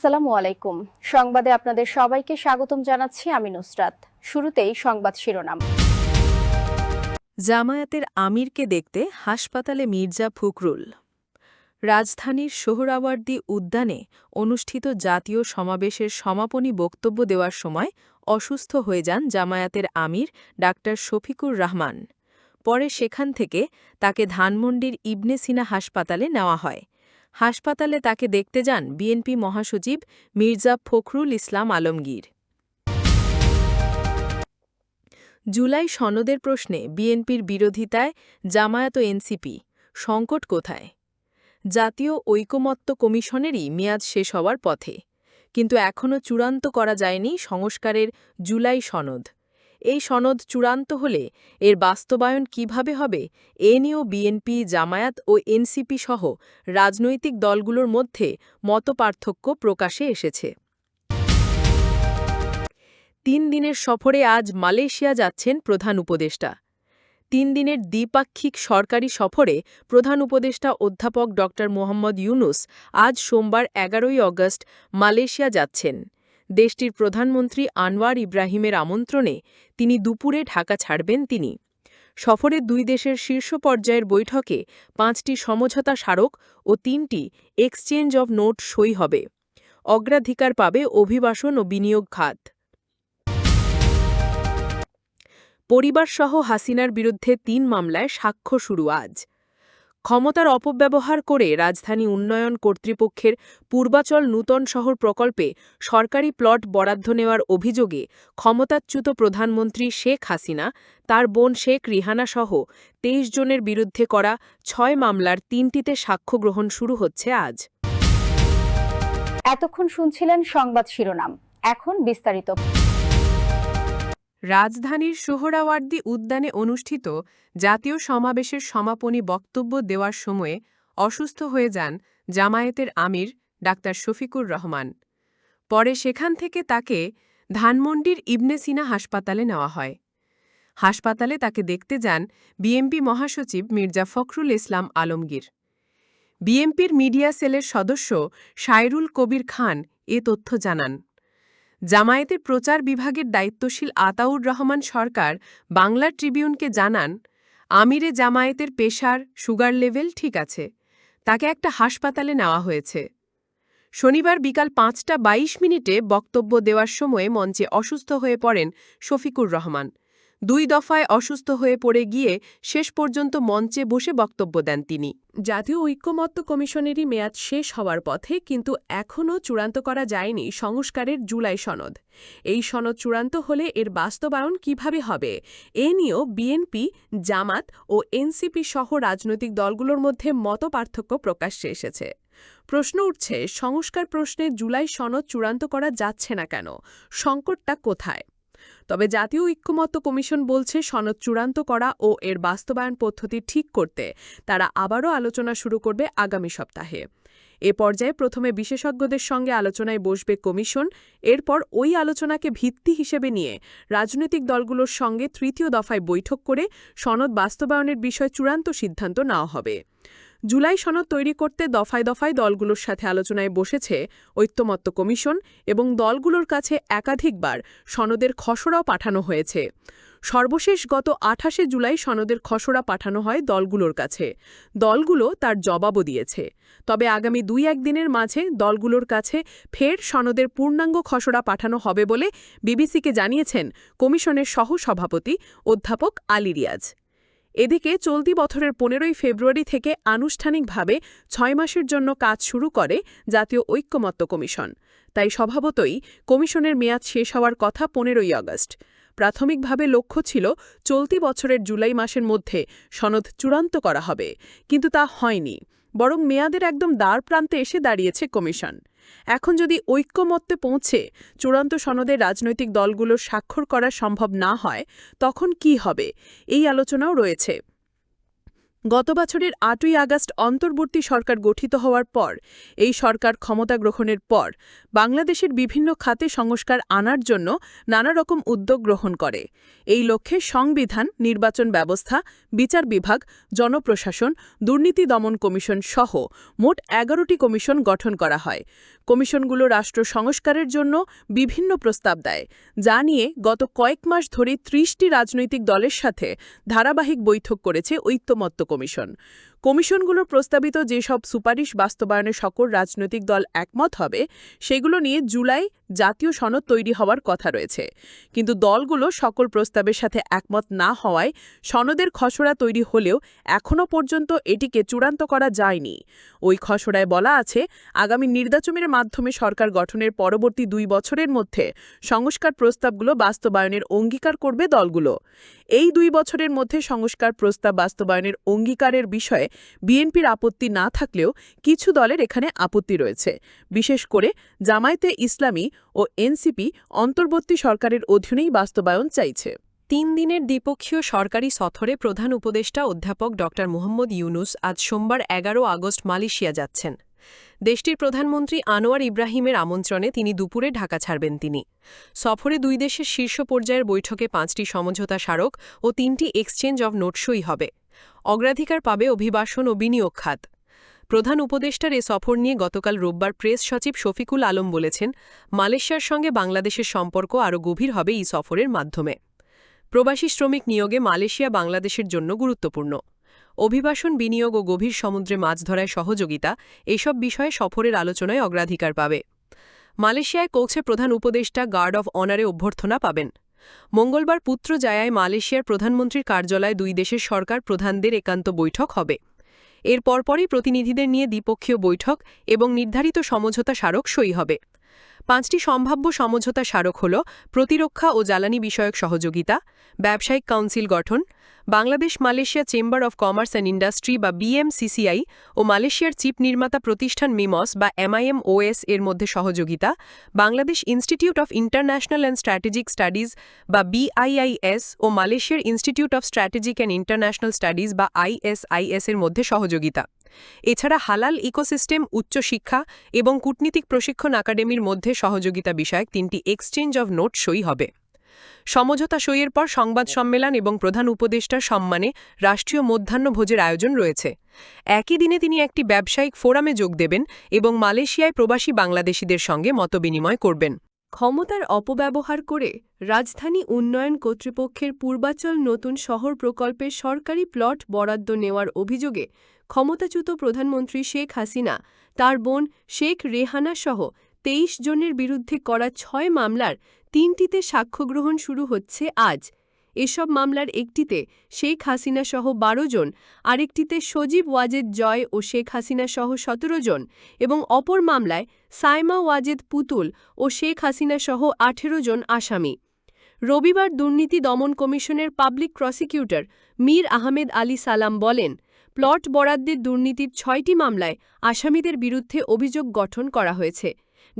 আসসালামু আলাইকুম। সংবাদে আপনাদের সবাইকে স্বাগতম জানাচ্ছি আমি নুসরাত। শুরুতেই সংবাদ শিরোনাম। জামায়াতের আমিরকে দেখতে হাসপাতালে মির্জা ফখরুল। রাজধানীর সোহরাওয়ার্দী উদ্যানে অনুষ্ঠিত জাতীয় সমাবেশের সমাপনী বক্তব্য দেওয়ার সময় অসুস্থ হয়ে যান জামায়াতের আমির ডাক্তার শফিকুর রহমান। পরে সেখান থেকে তাকে ধানমন্ডির ইবনে সিনা হাসপাতালে নেওয়া হয়। হাসপাতালে তাকে দেখতে যান বিএনপি মহাসচিব মির্জা ফখরুল ইসলাম আলমগীর। জুলাই সনদের প্রশ্নে বিএনপির বিরোধিতায় জামায়াত এনসিপি, সংকট কোথায়? জাতীয় ঐকমত্য কমিশনেরই মেয়াদ শেষ হওয়ার পথে, কিন্তু এখনও চূড়ান্ত করা যায়নি সংস্কারের জুলাই সনদ। এই সনদ চূড়ান্ত হলে এর বাস্তবায়ন কীভাবে হবে, এ নিয়েও বিএনপি, জামায়াত ও এনসিপি সহ রাজনৈতিক দলগুলোর মধ্যে মতপার্থক্য প্রকাশে এসেছে। তিন দিনের সফরে আজ মালয়েশিয়া যাচ্ছেন প্রধান উপদেষ্টা। তিন দিনের দ্বিপাক্ষিক সরকারি সফরে প্রধান উপদেষ্টা অধ্যাপক ড মোহাম্মদ ইউনুস আজ সোমবার এগারোই অগস্ট মালয়েশিয়া যাচ্ছেন। দেশটির প্রধানমন্ত্রী আনোয়ার ইব্রাহিমের আমন্ত্রণে তিনি দুপুরে ঢাকা ছাড়বেন তিনি। সফরে দুই দেশের শীর্ষ পর্যায়ের বৈঠকে পাঁচটি সমঝোতা স্মারক ও তিনটি এক্সচেঞ্জ অব নোট সই হবে। অগ্রাধিকার পাবে অভিবাসন ও বিনিয়োগ খাত। পরিবারসহ হাসিনার বিরুদ্ধে তিন মামলায় সাক্ষ্য শুরু আজ। ক্ষমতার অপব্যবহার করে রাজধানী উন্নয়ন কর্তৃপক্ষের পূর্বাচল নূতন শহর প্রকল্পে সরকারি প্লট বরাদ্দ নেওয়ার অভিযোগে ক্ষমতাচ্যুত প্রধানমন্ত্রী শেখ হাসিনা, তার বোন শেখ রিহানা সহ তেইশ জনের বিরুদ্ধে করা ছয় মামলার তিনটিতে সাক্ষ্য গ্রহণ শুরু হচ্ছে আজ। এতক্ষণ শুনছিলেন সংবাদ শিরোনাম। এখন বিস্তারিত। রাজধানীর সোহরাওয়ার্দী উদ্যানে অনুষ্ঠিত জাতীয় সমাবেশের সমাপনী বক্তব্য দেওয়ার সময়ে অসুস্থ হয়ে যান জামায়াতের আমির ডাক্তার শফিকুর রহমান। পরে সেখান থেকে তাকে ধানমন্ডির ইবনে সিনা হাসপাতালে নেওয়া হয়। হাসপাতালে তাকে দেখতে যান বিএমপি মহাসচিব মির্জা ফখরুল ইসলাম আলমগীর। বিএমপির মিডিয়া সেলের সদস্য সাইরুল কবির খান এ তথ্য জানান। জামায়াতের প্রচার বিভাগের দায়িত্বশীল আতাউর রহমান সরকার বাংলা ট্রিবিউনকে জানান, আমিরে জামায়াতের পেশার সুগার লেভেল ঠিক আছে, তাকে একটা হাসপাতালে নেওয়া হয়েছে। শনিবার বিকাল পাঁচটা ২২ মিনিটে বক্তব্য দেওয়ার সময় মঞ্চে অসুস্থ হয়ে পড়েন শফিকুর রহমান। দুই দফায় অসুস্থ হয়ে পড়ে গিয়ে শেষ পর্যন্ত মঞ্চে বসে বক্তব্য দেন তিনি। জাতীয় ঐক্যমত্য কমিশনেরই মেয়াদ শেষ হওয়ার পথে কিন্তু এখনও চূড়ান্ত করা যায়নি সংস্কারের জুলাই সনদ। এই সনদ চূড়ান্ত হলে এর বাস্তবায়ন কীভাবে হবে, এ নিয়েও বিএনপি, জামাত ও এনসিপি সহ রাজনৈতিক দলগুলোর মধ্যে মতপার্থক্য প্রকাশ্যে এসেছে। প্রশ্ন উঠছে, সংস্কার প্রশ্নে জুলাই সনদ চূড়ান্ত করা যাচ্ছে না কেন? সংকটটা কোথায়? তবে জাতীয় ঐক্যমত্য কমিশন বলছে সনদ চূড়ান্ত করা ও এর বাস্তবায়ন পদ্ধতি ঠিক করতে তারা আবারও আলোচনা শুরু করবে আগামী সপ্তাহে। এ পর্যায়ে প্রথমে বিশেষজ্ঞদের সঙ্গে আলোচনায় বসবে কমিশন, এরপর ওই আলোচনাকে ভিত্তি হিসেবে নিয়ে রাজনৈতিক দলগুলোর সঙ্গে তৃতীয় দফায় বৈঠক করে সনদ বাস্তবায়নের বিষয় চূড়ান্ত সিদ্ধান্ত নেওয়া হবে। জুলাই সনদ তৈরি করতে দফায় দফায় দলগুলোর সাথে আলোচনায় বসেছে ঐত্যমত্য কমিশন এবং দলগুলোর কাছে একাধিকবার সনদের খসড়াও পাঠানো হয়েছে। সর্বশেষ গত আঠাশে জুলাই সনদের খসড়া পাঠানো হয় দলগুলোর কাছে। দলগুলো তার জবাবও দিয়েছে। তবে আগামী দুই একদিনের মাঝে দলগুলোর কাছে ফের সনদের পূর্ণাঙ্গ খসড়া পাঠানো হবে বলে বিবিসিকে জানিয়েছেন কমিশনের সহ-সভাপতি অধ্যাপক আলী রিয়াজ। এদিকে চলতি বছরের পনেরোই ফেব্রুয়ারি থেকে আনুষ্ঠানিকভাবে ছয় মাসের জন্য কাজ শুরু করে জাতীয় ঐক্যমত্য কমিশন। তাই স্বভাবতই কমিশনের মেয়াদ শেষ হওয়ার কথা পনেরোই আগস্ট। প্রাথমিকভাবে লক্ষ্য ছিল চলতি বছরের জুলাই মাসের মধ্যে সনদ চূড়ান্ত করা হবে, কিন্তু তা হয়নি। বরং মেয়াদের একদম দ্বার প্রান্তে এসে দাঁড়িয়েছে কমিশন। এখন যদি ঐক্যমত্যে পৌঁছে চূড়ান্ত সনদে রাজনৈতিক দলগুলোর স্বাক্ষর করা সম্ভব না হয়, তখন কি হবে? এই আলোচনাও রয়েছে। গত বছরের আটই আগস্ট অন্তর্বর্তী সরকার গঠিত হওয়ার পর, এই সরকার ক্ষমতা গ্রহণের পর, বাংলাদেশের বিভিন্ন খাতে সংস্কার আনার জন্য নানা রকম উদ্যোগ গ্রহণ করে। এই লক্ষ্যে সংবিধান, নির্বাচন ব্যবস্থা, বিচার বিভাগ, জনপ্রশাসন, দুর্নীতি দমন কমিশন সহ মোট এগারোটি কমিশন গঠন করা হয়। কমিশনগুলো রাষ্ট্র সংস্কারের জন্য বিভিন্ন প্রস্তাব দেয়, যা নিয়ে গত কয়েক মাস ধরে ত্রিশটি রাজনৈতিক দলের সাথে ধারাবাহিক বৈঠক করেছে ঐক্যমত্য কমিশন। কমিশনগুলোর প্রস্তাবিত যেসব সুপারিশ বাস্তবায়নে সকল রাজনৈতিক দল একমত হবে, সেগুলো নিয়ে জুলাই জাতীয় সনদ তৈরি হওয়ার কথা রয়েছে। কিন্তু দলগুলো সকল প্রস্তাবের সাথে একমত না হওয়ায় সনদের খসড়া তৈরি হলেও এখনও পর্যন্ত এটিকে চূড়ান্ত করা যায়নি। ওই খসড়ায় বলা আছে, আগামী নির্বাচনের মাধ্যমে সরকার গঠনের পরবর্তী দুই বছরের মধ্যে সংস্কার প্রস্তাবগুলো বাস্তবায়নের অঙ্গীকার করবে দলগুলো। এই দুই বছরের মধ্যে সংস্কার প্রস্তাব বাস্তবায়নের অঙ্গীকারের বিষয়ে বিএনপির আপত্তি না থাকলেও কিছু দলের এখানে আপত্তি রয়েছে। বিশেষ করে জামায়াতে ইসলামী ও এনসিপি অন্তর্বর্তী সরকারের অধীনেই বাস্তবায়ন চাইছে। তিন দিনের দ্বিপক্ষীয় সরকারি সফরে প্রধান উপদেষ্টা অধ্যাপক ড. মোহাম্মদ ইউনুস আজ সোমবার এগারো আগস্ট মালয়েশিয়া যাচ্ছেন। দেশটির প্রধানমন্ত্রী আনোয়ার ইব্রাহিমের আমন্ত্রণে তিনি দুপুরে ঢাকা ছাড়বেন তিনি। সফরে দুই দেশের শীর্ষ পর্যায়ের বৈঠকে পাঁচটি সমঝোতা স্মারক ও তিনটি এক্সচেঞ্জ অব নোটসই হবে। অগ্রাধিকার পাবে অভিবাসন ও বিনিয়োগ খাত। প্রধান উপদেষ্টার এ সফর নিয়ে গতকাল রোববার প্রেস সচিব শফিকুল আলম বলেছেন, মালয়েশিয়ার সঙ্গে বাংলাদেশের সম্পর্ক আরও গভীর হবে এই সফরের মাধ্যমে। প্রবাসী শ্রমিক নিয়োগে মালয়েশিয়া বাংলাদেশের জন্য গুরুত্বপূর্ণ। অভিবাসন, বিনিয়োগ ও গভীর সমুদ্রে মাছ ধরায় সহযোগিতা, এসব বিষয়ে সফরের আলোচনায় অগ্রাধিকার পাবে। মালয়েশিয়ায় পৌঁছে প্রধান উপদেষ্টা গার্ড অব অনারে অভ্যর্থনা পাবেন। মঙ্গলবার পুত্র জায়ায় মালয়েশিয়ার প্রধানমন্ত্রীর কার্যালয়ে দুই দেশের সরকার প্রধানদের একান্ত বৈঠক হবে। এর পরপরই প্রতিনিধিদের নিয়ে দ্বিপক্ষীয় বৈঠক এবং নির্ধারিত সমঝোতা স্মারক সই হবে। পাঁচটি সম্ভাব্য সমঝোতা স্মারক হল প্রতিরক্ষা ও জ্বালানি বিষয়ক সহযোগিতা, ব্যবসায়িক কাউন্সিল গঠন Bangladesh, Malaysia chamber of commerce and industry বা বিএমসিসিআই ও মালয়েশিয়ার চিপ নির্মাতা প্রতিষ্ঠান মিমস বা এমআইএমওএস এর মধ্যে সহযোগিতা, Bangladesh institute of international and strategic studies বা বিআইআইএস ও মালয়েশিয়ার institute of strategic and international studies বা আইএসআইএস এর মধ্যে সহযোগিতা। এছাড়া হালাল ইকোসিস্টেম উচ্চশিক্ষা এবং কূটনীতিক প্রশিক্ষণ একাডেমির মধ্যে সহযোগিতা বিষয়ক তিনটি এক্সচেঞ্জ অব নোট সই হবে। সমঝোতা সইয়ের পর সংবাদ সম্মেলন এবং প্রধান উপদেষ্টার সম্মানে রাষ্ট্রীয় মধ্যাহ্নভোজের আয়োজন রয়েছে। একই দিনে তিনি একটি ব্যবসায়িক ফোরামে যোগ দেবেন এবং মালয়েশিয়ায় প্রবাসী বাংলাদেশিদের সঙ্গে মতবিনিময় করবেন। ক্ষমতার অপব্যবহার করে রাজধানী উন্নয়ন কর্তৃপক্ষের পূর্বাচল নতুন শহর প্রকল্পের সরকারি প্লট বরাদ্দ নেওয়ার অভিযোগে ক্ষমতাচ্যুত প্রধানমন্ত্রী শেখ হাসিনা, তার বোন শেখ রেহানা সহ তেইশ জনের বিরুদ্ধে করা ছয় মামলার তিনটিতে সাক্ষ্যগ্রহণ শুরু হচ্ছে আজ। এসব মামলার একটিতে শেখ হাসিনা সহ বারো জন, আরেকটিতে সজীব ওয়াজেদ জয় ও শেখ হাসিনা সহ সতেরো জন এবং অপর মামলায় সাইমা ওয়াজেদ পুতুল ও শেখ হাসিনা সহ আঠেরো জন আসামি। রবিবার দুর্নীতি দমন কমিশনের পাবলিক প্রসিকিউটর মীর আহমেদ আলী সালাম বলেন, প্লট বরাদ্দের দুর্নীতির ছয়টি মামলায় আসামিদের বিরুদ্ধে অভিযোগ গঠন করা হয়েছে।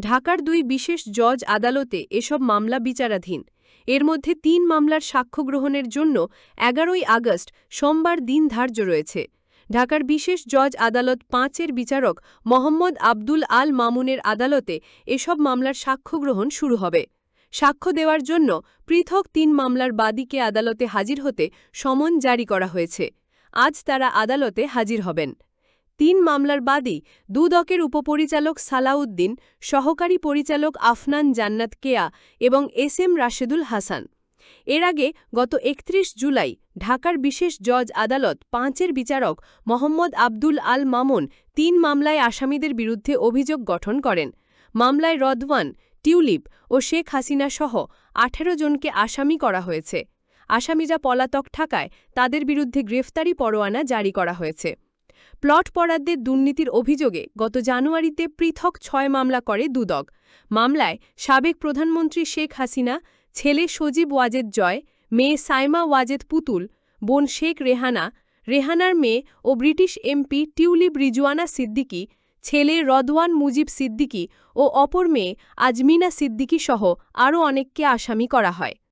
ঢাকার দুই বিশেষ জজ আদালতে এসব মামলা বিচারাধীন। এর মধ্যে তিন মামলার সাক্ষ্য গ্রহণের জন্য এগারোই আগস্ট সোমবার দিন ধার্য রয়েছে। ঢাকার বিশেষ জজ আদালত পাঁচের বিচারক মোহাম্মদ আব্দুল আল মামুনের আদালতে এসব মামলার সাক্ষ্য গ্রহণ শুরু হবে। সাক্ষ্য দেওয়ার জন্য পৃথক তিন মামলার বাদীকে আদালতে হাজির হতে সমন জারি করা হয়েছে। আজ তারা আদালতে হাজির হবেন। তিন মামলার বাদী দুদকের উপপরিচালক সালাউদ্দিন, সহকারী পরিচালক আফনান জান্নাত কেয়া এবং এস এম রাশেদুল হাসান। এর আগে গত একত্রিশ জুলাই ঢাকার বিশেষ জজ আদালত পাঁচের বিচারক মোহাম্মদ আব্দুল আল মামুন তিন মামলায় আসামিদের বিরুদ্ধে অভিযোগ গঠন করেন। মামলায় রদওয়ান, টিউলিপ ও শেখ হাসিনা সহ আঠেরো জনকে আসামি করা হয়েছে। আসামিরা পলাতক থাকায় তাদের বিরুদ্ধে গ্রেফতারি পরোয়ানা জারি করা হয়েছে। প্লট বরাদ্দের দুর্নীতির অভিযোগে গত জানুয়ারিতে পৃথক ছয় মামলা করে দুদক। মামলায় সাবেক প্রধানমন্ত্রী শেখ হাসিনা, ছেলে সজীব ওয়াজেদ জয়, মেয়ে সাইমা ওয়াজেদ পুতুল, বোন শেখ রেহানা, রেহানার মেয়ে ও ব্রিটিশ এমপি টিউলিপ রিজওয়ানা সিদ্দিকী, ছেলে রদওয়ান মুজিব সিদ্দিকী ও অপর মেয়ে আজমিনা সিদ্দিকী সহ আরও অনেককে আসামি করা হয়।